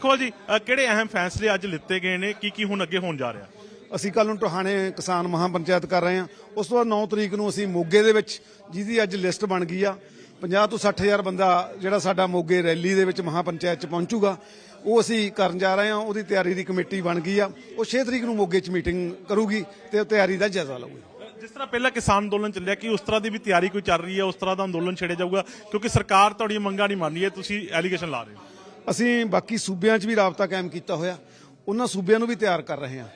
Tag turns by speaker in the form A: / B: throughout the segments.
A: ਦੇਖੋ ਜੀ ਕਿਹੜੇ ਅਹਿਮ ਫੈਸਲੇ ਅੱਜ ਲਿੱਤੇ ਗਏ ਨੇ? ਕੀ ਕੀ ਹੁਣ ਅੱਗੇ ਹੋਣ ਜਾ ਰਿਹਾ?
B: ਅਸੀਂ ਕੱਲ ਨੂੰ ਟੋਹਾਣੇ ਕਿਸਾਨ ਮਹਾਪੰਚਾਇਤ ਕਰ ਰਹੇ ਹਾਂ। ਉਸ ਤੋਂ ਬਾਅਦ 9 ਤਰੀਕ ਨੂੰ ਅਸੀਂ ਮੋਗੇ ਦੇ ਵਿੱਚ ਜਿਹਦੀ ਅੱਜ ਲਿਸਟ ਬਣ ਗਈ ਆ 50 ਤੋਂ 60 ਹਜ਼ਾਰ ਬੰਦਾ ਜਿਹੜਾ ਸਾਡਾ ਮੋਗੇ ਰੈਲੀ ਦੇ ਵਿੱਚ ਮਹਾਪੰਚਾਇਤ ਚ ਪਹੁੰਚੂਗਾ ਉਹ ਅਸੀਂ ਕਰਨ ਜਾ ਰਹੇ ਹਾਂ। ਉਹਦੀ ਤਿਆਰੀ ਦੀ ਕਮੇਟੀ ਬਣ ਗਈ ਆ। ਉਹ 6 ਤਰੀਕ ਨੂੰ ਮੋਗੇ ਚ ਮੀਟਿੰਗ ਕਰੂਗੀ ਤੇ ਤਿਆਰੀ ਦਾ ਜਾਇਜ਼ਾ ਲਊਗੀ।
A: ਜਿਸ ਤਰ੍ਹਾਂ ਪਹਿਲਾਂ ਕਿਸਾਨ ਅੰਦੋਲਨ ਚੱਲਿਆ ਕਿ ਉਸ ਤਰ੍ਹਾਂ ਦੀ ਵੀ ਤਿਆਰੀ ਕੋਈ ਚੱਲ ਰਹੀ ਹੈ? ਉਸ ਤਰ੍ਹਾਂ ਦਾ ਅੰਦੋਲਨ ਛੇੜਿਆ ਜਾਊਗਾ? ਕਿਉਂਕਿ ਸਰਕਾਰ ਤੁਹਾਡੀਆਂ ਮੰਗਾਂ ਨਹੀਂ ਮੰਨ ਰਹੀ ਹੈ ਤੁਸੀਂ ਐਲੀਗੇਸ਼ਨ ਲਾ ਰਹੇ ਹੋ।
B: ਅਸੀਂ ਬਾਕੀ ਸੂਬਿਆਂ 'ਚ ਵੀ ਰਾਬਤਾ ਕਾਇਮ ਕੀਤਾ ਹੋਇਆ। ਉਹਨਾਂ ਸੂਬਿਆਂ ਨੂੰ ਵੀ ਤਿਆਰ ਕਰ ਰਹੇ ਹਾਂ।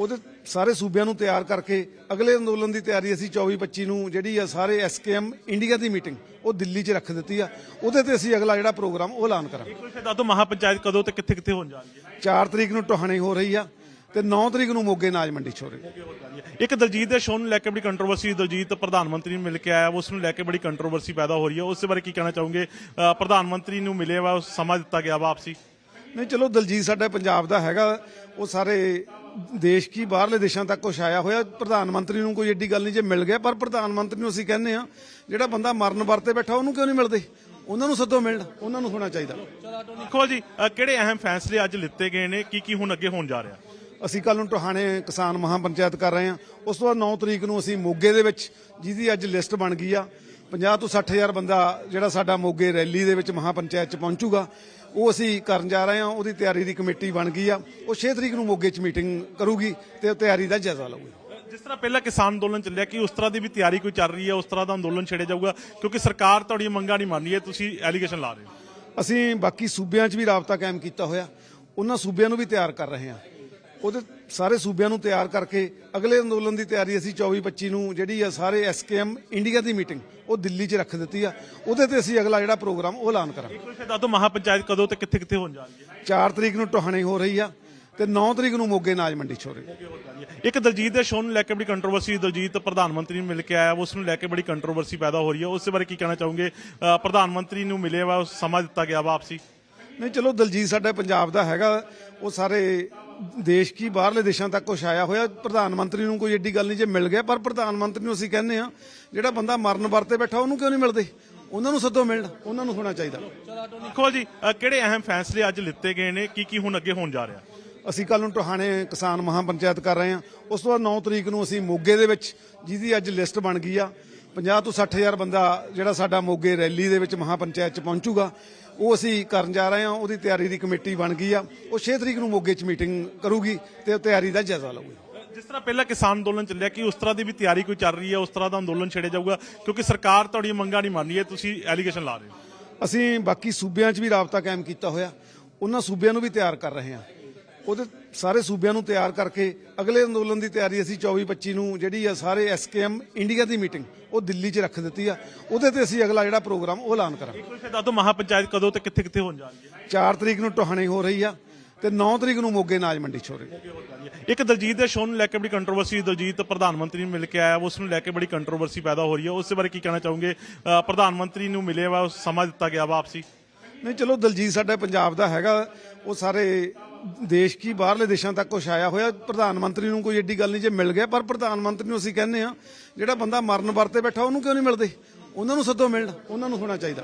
B: ਉਹਦੇ ਸਾਰੇ ਸੂਬਿਆਂ ਨੂੰ ਤਿਆਰ ਕਰਕੇ ਅਗਲੇ ਅੰਦੋਲਨ ਦੀ ਤਿਆਰੀ ਅਸੀਂ 24 25 ਨੂੰ ਜਿਹੜੀ ਆ ਸਾਰੇ ਐਸਕੇਐਮ ਇੰਡੀਆ ਦੀ ਮੀਟਿੰਗ ਉਹ ਦਿੱਲੀ 'ਚ ਰੱਖ ਦਿੱਤੀ ਆ। ਉਹਦੇ ਤੇ ਅਸੀਂ ਅਗਲਾ ਜਿਹੜਾ ਪ੍ਰੋਗਰਾਮ ਉਹ ਐਲਾਨ ਕਰਾਂਗੇ।
A: ਕੋਈ ਫਿਰ ਦੱਸੋ ਮਹਾਪੰਚਾਇਤ ਕਦੋਂ ਤੇ ਕਿੱਥੇ ਕਿੱਥੇ ਹੋਣ ਜਾ ਰਹੀ ਹੈ
B: 4 ਤਰੀਕ ਨੂੰ ਟੋਹਾਣੇ ਹੋ ਰਹੀ ਆ। ਤੇ 9 ਤਰੀਕ ਨੂੰ ਮੋਗੇ ਨਾਜ ਮੰਡੀ ਹੈ
A: ਇੱਕ ਦਲਜੀਤ ਦੇ ਸ਼ੋਅ ਨੂੰ ਲੈ ਕੇ ਬੜੀ ਕੰਟਰੋਵਰਸੀ ਦਲਜੀਤ ਪ੍ਰਧਾਨ ਮੰਤਰੀ ਨੂੰ ਮਿਲ ਕੇ ਆਇਆ ਉਸ ਨੂੰ ਲੈ ਕੇ ਬੜੀ ਕੰਟਰੋਵਰਸੀ ਪੈਦਾ ਹੋ ਰਹੀ ਹੈ। ਉਸ ਬਾਰੇ ਕੀ ਕਹਿਣਾ ਚਾਹੋਗੇ? ਪ੍ਰਧਾਨ ਮੰਤਰੀ ਨੂੰ ਮਿਲੇ ਵਾ ਸਮਾਂ ਦਿੱਤਾ ਗਿਆ ਵਾ ਆਪਸੀ
B: ਨਹੀਂ ਚਲੋ ਦਲਜੀਤ ਸਾਡਾ ਪੰਜਾਬ ਦਾ ਹੈਗਾ ਉਹ ਸਾਰੇ ਦੇਸ਼ ਕੀ ਬਾਹਰਲੇ ਦੇਸ਼ਾਂ ਤੱਕ ਕੁਛ ਆਇਆ ਹੋਇਆ ਪ੍ਰਧਾਨ ਮੰਤਰੀ ਨੂੰ ਕੋਈ ਏਡੀ ਗੱਲ ਨਹੀਂ ਜੇ ਮਿਲ ਗਿਆ ਪਰ ਪ੍ਰਧਾਨ ਮੰਤਰੀ ਨੂੰ ਅਸੀਂ ਕਹਿੰਦੇ ਆ ਜਿਹੜਾ ਬੰਦਾ ਮਰਨ ਵਰਤੇ ਬੈਠਾ ਉਹਨੂੰ ਕਿਉਂ ਨਹੀਂ ਮਿਲਦੇ? ਉਹਨਾਂ ਨੂੰ ਸੱਦੋ ਮਿਲਣ ਉਹਨਾਂ ਨੂੰ ਹੋਣਾ ਚਾਹੀਦਾ।
A: ਦੇਖੋ ਜੀ ਕਿਹੜੇ ਅਹਿਮ ਫੈਸਲੇ ਅੱਜ ਲਿੱਤੇ ਗਏ ਨੇ? ਕੀ ਕੀ ਹੁਣ ਅੱਗੇ ਹੋਣ ਜਾ ਰਿਹਾ?
B: ਅਸੀਂ ਕੱਲ ਨੂੰ ਟੋਹਾਣੇ ਕਿਸਾਨ ਮਹਾਪੰਚਾਇਤ ਕਰ ਰਹੇ ਹਾਂ। ਉਸ ਤੋਂ ਬਾਅਦ 9 ਤਰੀਕ ਨੂੰ ਅਸੀਂ ਮੋਗੇ ਦੇ ਵਿੱਚ ਜਿਹਦੀ ਅੱਜ ਲਿਸਟ ਬਣ ਗਈ ਆ 50 ਤੋਂ 60 ਹਜ਼ਾਰ ਬੰਦਾ ਜਿਹੜਾ ਸਾਡਾ ਮੋਗੇ ਰੈਲੀ ਦੇ ਵਿੱਚ ਮਹਾਪੰਚਾਇਤ ਚ ਪਹੁੰਚੂਗਾ ਉਹ ਅਸੀਂ ਕਰਨ ਜਾ ਰਹੇ ਹਾਂ। ਉਹਦੀ ਤਿਆਰੀ ਦੀ ਕਮੇਟੀ ਬਣ ਗਈ ਆ। ਉਹ 6 ਤਰੀਕ ਨੂੰ ਮੋਗੇ ਚ ਮੀਟਿੰਗ ਕਰੂਗੀ ਤੇ ਤਿਆਰੀ ਦਾ ਜਾਇਜ਼ਾ ਲਊਗੀ।
A: ਜਿਸ ਤਰ੍ਹਾਂ ਪਹਿਲਾਂ ਕਿਸਾਨ ਅੰਦੋਲਨ ਚੱਲਿਆ ਕਿ ਉਸ ਤਰ੍ਹਾਂ ਦੀ ਵੀ ਤਿਆਰੀ ਕੋਈ ਚੱਲ ਰਹੀ ਹੈ ਉਸ ਤਰ੍ਹਾਂ ਦਾ ਅੰਦੋਲਨ ਛੇੜਿਆ ਜਾਊਗਾ? ਕਿਉਂਕਿ ਸਰਕਾਰ ਤੁਹਾਡੀਆਂ ਮੰਗਾਂ ਨਹੀਂ ਮੰਨ ਰਹੀ ਹੈ ਤੁਸੀਂ ਐਲੀਗੇਸ਼ਨ ਲਾ ਰਹੇ ਹੋ।
B: ਅਸੀਂ ਬਾਕੀ ਸੂਬਿਆਂ 'ਚ ਵੀ ਰਾਬਤਾ ਕਾਇਮ ਕੀਤਾ ਹੋਇਆ। ਉਹਨਾਂ ਸੂਬਿਆਂ ਨੂੰ ਵੀ ਤਿਆਰ ਕਰ ਰਹੇ ਹਾਂ। ਉਹਦੇ ਸਾਰੇ ਸੂਬਿਆਂ ਨੂੰ ਤਿਆਰ ਕਰਕੇ ਅਗਲੇ ਅੰਦੋਲਨ ਦੀ ਤਿਆਰੀ ਅਸੀਂ 24 25 ਨੂੰ ਜਿਹੜੀ ਆ ਸਾਰੇ ਐਸਕੇਐਮ ਇੰਡੀਆ ਦੀ ਮੀਟਿੰਗ ਉਹ ਦਿੱਲੀ 'ਚ ਰੱਖ ਦਿੱਤੀ ਆ। ਉਹਦੇ ਤੇ ਅਸੀਂ ਅਗਲਾ ਜਿਹੜਾ ਪ੍ਰੋਗਰਾਮ ਉਹ ਐਲਾਨ ਕਰਾਂਗੇ।
A: ਕੋਈ ਫਿਰ ਦੱਸੋ ਮਹਾਪੰਚਾਇਤ ਕਦੋਂ ਤੇ ਕਿੱਥੇ ਕਿੱਥੇ ਹੋਣ ਜਾ ਰਹੀ ਹੈ?
B: 4 ਤਰੀਕ ਨੂੰ ਟੋਹਾਣੇ ਹੋ ਰਹੀ ਆ ਤੇ 9 ਤਰੀਕ ਨੂੰ ਮੋਗੇ ਨਾਜ ਮੰਡੀ ਹੈ
A: ਇੱਕ ਦਲਜੀਤ ਦੇ ਸ਼ੋਅ ਨੂੰ ਲੈ ਕੇ ਬੜੀ ਕੰਟਰੋਵਰਸੀ ਦਲਜੀਤ ਪ੍ਰਧਾਨ ਮੰਤਰੀ ਨੂੰ ਮਿਲ ਕੇ ਆਇਆ ਉਸ ਨੂੰ ਲੈ ਕੇ ਬੜੀ ਕੰਟਰੋਵਰਸੀ ਪੈਦਾ ਹੋ ਰਹੀ ਹੈ। ਉਸ ਬਾਰੇ ਕੀ ਕਹਿਣਾ ਚਾਹੋਗੇ? ਪ੍ਰਧਾਨ ਮੰਤਰੀ ਨੂੰ ਮਿਲੇ ਵਾ ਸਮਾਂ ਦਿੱਤਾ ਗਿਆ ਵਾ ਆਪਸੀ
B: ਨਹੀਂ ਚਲੋ ਦਲਜੀਤ ਸਾਡਾ ਪੰਜਾਬ ਦਾ ਹੈਗਾ ਉਹ ਸਾਰੇ ਦੇਸ਼ ਕੀ ਬਾਹਰਲੇ ਦੇਸ਼ਾਂ ਤੱਕ ਕੁਛ ਆਇਆ ਹੋਇਆ ਪ੍ਰਧਾਨ ਮੰਤਰੀ ਨੂੰ ਕੋਈ ਏਡੀ ਗੱਲ ਨਹੀਂ ਜੇ ਮਿਲ ਗਿਆ ਪਰ ਪ੍ਰਧਾਨ ਮੰਤਰੀ ਨੂੰ ਅਸੀਂ ਕਹਿੰਦੇ ਆ ਜਿਹੜਾ ਬੰਦਾ ਮਰਨ ਵਰਤੇ ਬੈਠਾ ਉਹਨੂੰ ਕਿਉਂ ਨਹੀਂ ਮਿਲਦੇ? ਉਹਨਾਂ ਨੂੰ ਸੱਦੋ ਮਿਲਣ ਉਹਨਾਂ ਨੂੰ ਹੋਣਾ ਚਾਹੀਦਾ।
A: ਦੇਖੋ ਜੀ ਅ, ਕਿਹੜੇ ਅਹਿਮ ਫੈਸਲੇ ਅੱਜ ਲਿੱਤੇ ਗਏ ਨੇ? ਕੀ ਕੀ ਹੁਣ ਅੱਗੇ ਹੋਣ ਜਾ ਰਿਹਾ?
B: ਅਸੀਂ ਕੱਲ ਨੂੰ ਟੋਹਾਣੇ ਕਿਸਾਨ ਮਹਾਪੰਚਾਇਤ ਕਰ ਰਹੇ ਹਾਂ। ਉਸ ਤੋਂ ਬਾਅਦ 9 ਤਰੀਕ ਨੂੰ ਅਸੀਂ ਮੋਗੇ ਦੇ ਵਿੱਚ ਜਿਹਦੀ ਅੱਜ ਲਿਸਟ ਬਣ ਗਈ ਆ 50 ਤੋਂ 60 ਹਜ਼ਾਰ ਬੰਦਾ ਜਿਹੜਾ ਸਾਡਾ ਮੋਗੇ ਰੈਲੀ ਦੇ ਵਿੱਚ ਮਹਾਪੰਚਾਇਤ ਚ ਪਹੁੰਚੂਗਾ ਉਹ ਅਸੀਂ ਕਰਨ ਜਾ ਰਹੇ ਹਾਂ ਉਹਦੀ ਤਿਆਰੀ ਦੀ ਕਮੇਟੀ ਬਣ ਗਈ ਆ। ਉਹ 6 ਤਰੀਕ ਨੂੰ ਮੋਗੇ ਚ ਮੀਟਿੰਗ ਕਰੂਗੀ ਤੇ ਉਹ ਤਿਆਰੀ ਦਾ ਜਾਇਜ਼ਾ ਲਊਗੀ।
A: ਜਿਸ ਤਰ੍ਹਾਂ ਪਹਿਲਾਂ ਕਿਸਾਨ ਅੰਦੋਲਨ ਚੱਲਿਆ ਕਿ ਉਸ ਤਰ੍ਹਾਂ ਦੀ ਵੀ ਤਿਆਰੀ ਕੋਈ ਚੱਲ ਰਹੀ ਹੈ ਉਸ ਤਰ੍ਹਾਂ ਦਾ ਅੰਦੋਲਨ ਛੇੜਿਆ ਜਾਊਗਾ? ਕਿਉਂਕਿ ਸਰਕਾਰ ਤੁਹਾਡੀਆਂ ਮੰਗਾਂ ਨਹੀਂ ਮੰਨ ਰਹੀ ਹੈ ਤੁਸੀਂ ਐਲੀਗੇਸ਼ਨ ਲਾ ਰਹੇ ਹੋ।
B: ਅਸੀਂ ਬਾਕੀ ਸੂਬਿਆਂ 'ਚ ਵੀ ਰਾਬਤਾ ਕਾਇਮ ਕੀਤਾ ਹੋਇਆ ਉਹਨਾਂ ਸੂਬਿਆਂ ਨੂੰ ਵੀ ਤਿਆਰ ਕਰ ਰਹੇ ਹਾਂ। ਉਹਦੇ ਸਾਰੇ ਸੂਬਿਆਂ ਨੂੰ ਤਿਆਰ ਕਰਕੇ ਅਗਲੇ ਅੰਦੋਲਨ ਦੀ ਤਿਆਰੀ ਅਸੀਂ 24 25 ਨੂੰ ਜਿਹੜੀ ਆ ਸਾਰੇ ਐਸਕੇਐਮ ਇੰਡੀਆ ਦੀ ਮੀਟਿੰਗ ਉਹ ਦਿੱਲੀ 'ਚ ਰੱਖ ਦਿੱਤੀ ਆ। ਉਹਦੇ ਤੇ ਅਸੀਂ ਅਗਲਾ ਜਿਹੜਾ ਪ੍ਰੋਗਰਾਮ ਉਹ ਐਲਾਨ ਕਰਾਂਗੇ।
A: ਕੋਈ ਫਿਰ ਦੱਸੋ ਮਹਾਪੰਚਾਇਤ ਕਦੋਂ ਤੇ ਕਿੱਥੇ ਕਿੱਥੇ ਹੋਣ ਜਾ ਰਹੀ ਹੈ?
B: 4 ਤਰੀਕ ਨੂੰ ਟੋਹਾਣੇ ਹੋ ਰਹੀ ਆ ਤੇ 9 ਤਰੀਕ ਨੂੰ ਮੋਗੇ ਨਾਜ ਮੰਡੀ 'ਚ ਹੋ ਰਹੀ ਹੈ
A: ਇੱਕ ਦਲਜੀਤ ਦੇ ਸ਼ੋਅ ਨੂੰ ਲੈ ਕੇ ਬੜੀ ਕੰਟਰੋਵਰਸੀ ਦਲਜੀਤ ਪ੍ਰਧਾਨ ਮੰਤਰੀ ਨੂੰ ਮਿਲ ਕੇ ਆਇਆ ਉਸ ਨੂੰ ਲੈ ਕੇ ਬੜੀ ਕੰਟਰੋਵਰਸੀ ਪੈਦਾ ਹੋ ਰਹੀ ਹੈ। ਉਸ ਬਾਰੇ ਕੀ ਕਹਿਣਾ ਚਾਹੋਗੇ? ਪ੍ਰਧਾਨ ਮੰਤਰੀ ਨੂੰ ਮਿਲੇ ਵਾ ਸਮਾਂ ਦਿੱਤਾ ਗਿਆ ਵਾ ਆਪਸੀ
B: ਨਹੀਂ ਚਲੋ ਦਲਜੀਤ ਸਾਡਾ ਪੰਜਾਬ ਦਾ ਹੈਗਾ ਉਹ ਸਾਰੇ ਦੇਸ਼ ਕੀ ਬਾਹਰਲੇ ਦੇਸ਼ਾਂ ਤੱਕ ਕੁਛ ਆਇਆ ਹੋਇਆ, ਪ੍ਰਧਾਨ ਮੰਤਰੀ ਨੂੰ ਕੋਈ ਏਡੀ ਗੱਲ ਨਹੀਂ ਜੇ ਮਿਲ ਗਿਆ, ਪਰ ਪ੍ਰਧਾਨ ਮੰਤਰੀ ਨੂੰ ਅਸੀਂ ਕਹਿੰਦੇ ਆ ਜਿਹੜਾ ਬੰਦਾ ਮਰਨ ਵਰਤੇ ਬੈਠਾ, ਉਹਨੂੰ ਕਿਉਂ ਨਹੀਂ ਮਿਲਦੇ? ਉਹਨਾਂ ਨੂੰ ਸੱਦੋ ਮਿਲਣ, ਉਹਨਾਂ ਨੂੰ ਹੋਣਾ ਚਾਹੀਦਾ।